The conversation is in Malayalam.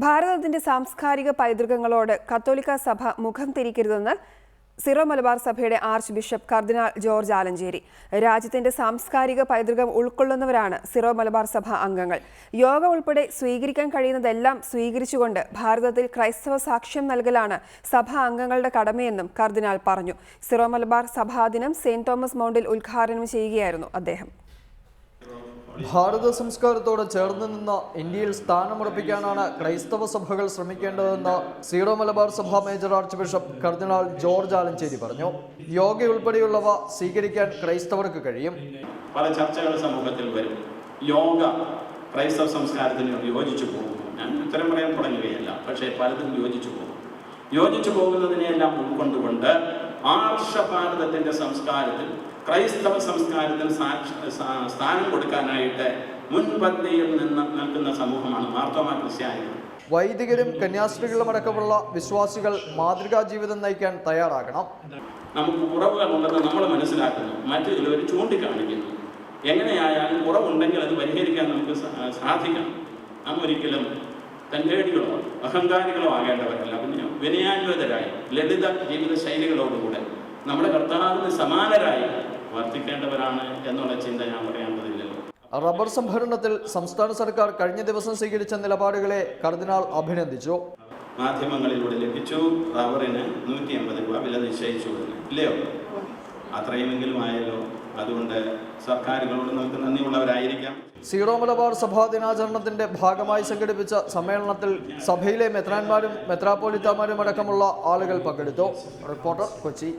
ഭാരതത്തിന്റെ സാംസ്കാരിക പൈതൃകങ്ങളോട് കത്തോലിക്ക സഭ മുഖം തിരിക്കരുതെന്ന് സിറോ മലബാർ സഭയുടെ ആർച്ച് ബിഷപ്പ് കർദിനാൾ ജോർജ് ആലഞ്ചേരി. രാജ്യത്തിന്റെ സാംസ്കാരിക പൈതൃകം ഉൾക്കൊള്ളുന്നവരാണ് സിറോ മലബാർ സഭ അംഗങ്ങൾ. യോഗ ഉൾപ്പെടെ സ്വീകരിക്കാൻ കഴിയുന്നതെല്ലാം സ്വീകരിച്ചുകൊണ്ട് ഭാരതത്തിൽ ക്രൈസ്തവ സാക്ഷ്യം നൽകലാണ് സഭാ അംഗങ്ങളുടെ കടമയെന്നും കർദിനാൾ പറഞ്ഞു. സിറോ മലബാർ സഭാദിനം സെയിന്റ് തോമസ് മൗണ്ടിൽ ഉദ്ഘാടനം ചെയ്യുകയായിരുന്നു അദ്ദേഹം. ഭാരത സംസ്കാരത്തോട് ചേർന്ന് നിന്ന് ഇന്ത്യയിൽ സ്ഥാനമുറപ്പിക്കാനാണ് ക്രൈസ്തവ സഭകൾ ശ്രമിക്കേണ്ടതെന്ന് സീറോ മലബാർ സഭ മേജർ ആർച്ച് ബിഷപ്പ് കർദിനാൾ ജോർജ് ആലഞ്ചേരി പറഞ്ഞു. യോഗ ഉൾപ്പെടെയുള്ളവ സ്വീകരിക്കാൻ ക്രൈസ്തവർക്ക് കഴിയും. പല ചർച്ചകൾ സമൂഹത്തിൽ വരും. യോഗ ക്രൈസ്തവ സംസ്കാരത്തിന് യോജിച്ചു പോകും. ഞാൻ ഉത്തരം പറയാൻ തുടങ്ങുകയല്ല പക്ഷേ പലതും യോജിച്ചു പോകും. യോജിച്ചു പോകുന്നതിനെല്ലാം ഉൾക്കൊണ്ടുകൊണ്ട് ആർഷ ഭാരതത്തിന്റെ സംസ്കാരത്തിൽ ക്രൈസ്തവ സംസ്കാരത്തിൽ സ്ഥാനം കൊടുക്കാനായിട്ട് മുൻപന്തിയിൽ നിന്ന് നിൽക്കുന്ന സമൂഹമാണ് മാർത്തോമ ക്രിസ്ത്യാനികൾ. വൈദികരും കന്യാസ്ത്രീകളും അടക്കമുള്ള വിശ്വാസികൾ മാതൃകാ ജീവിതം നയിക്കാൻ തയ്യാറാകണം. നമുക്ക് കുറവുകളുണ്ടെന്ന് നമ്മൾ മനസ്സിലാക്കുന്നു. മറ്റു ചിലവർ ചൂണ്ടിക്കാണിക്കുന്നു. എങ്ങനെയായാലും കുറവുണ്ടെങ്കിൽ അത് പരിഹരിക്കാൻ നമുക്ക് സാധിക്കണം. നാം ഒരിക്കലും തന്റെടികളോ അഹങ്കാരികളോ ആകേണ്ടവരല്ല. പിന്നെ വിനയാന്വിതരായി ലളിത ജീവിത ശൈലികളോടുകൂടെ നമ്മുടെ കർത്താവിന് സമാനരായി വർത്തിക്കേണ്ടവരാണ് എന്നുള്ള ചിന്ത ഞാൻ പറയേണ്ടതില്ലല്ലോ റബ്ബർ സംഭരണത്തിൽ സംസ്ഥാന സർക്കാർ കഴിഞ്ഞ ദിവസം സ്വീകരിച്ച നിലപാടുകളെ കർദിനാൾ അഭിനന്ദിച്ചു. മാധ്യമങ്ങളിലൂടെ ലഭിച്ചു. റബ്ബറിന് നൂറ്റി അമ്പത് രൂപ വില നിശ്ചയിച്ചു. ഇല്ലയോ? അത്രയുമെങ്കിലും ആയല്ലോ. അതുകൊണ്ട് സർക്കാരുകളോട് നമുക്ക് നന്ദിയുള്ളവരായിരിക്കാം. സീറോ മലബാർ സഭാ ദിനാചരണത്തിന്റെ ഭാഗമായി സംഘടിപ്പിച്ച സമ്മേളനത്തിൽ സഭയിലെ മെത്രാന്മാരും മെത്രാപ്പോലിത്താമാരും അടക്കമുള്ള ആളുകൾ പങ്കെടുത്തു. റിപ്പോർട്ടർ കൊച്ചി.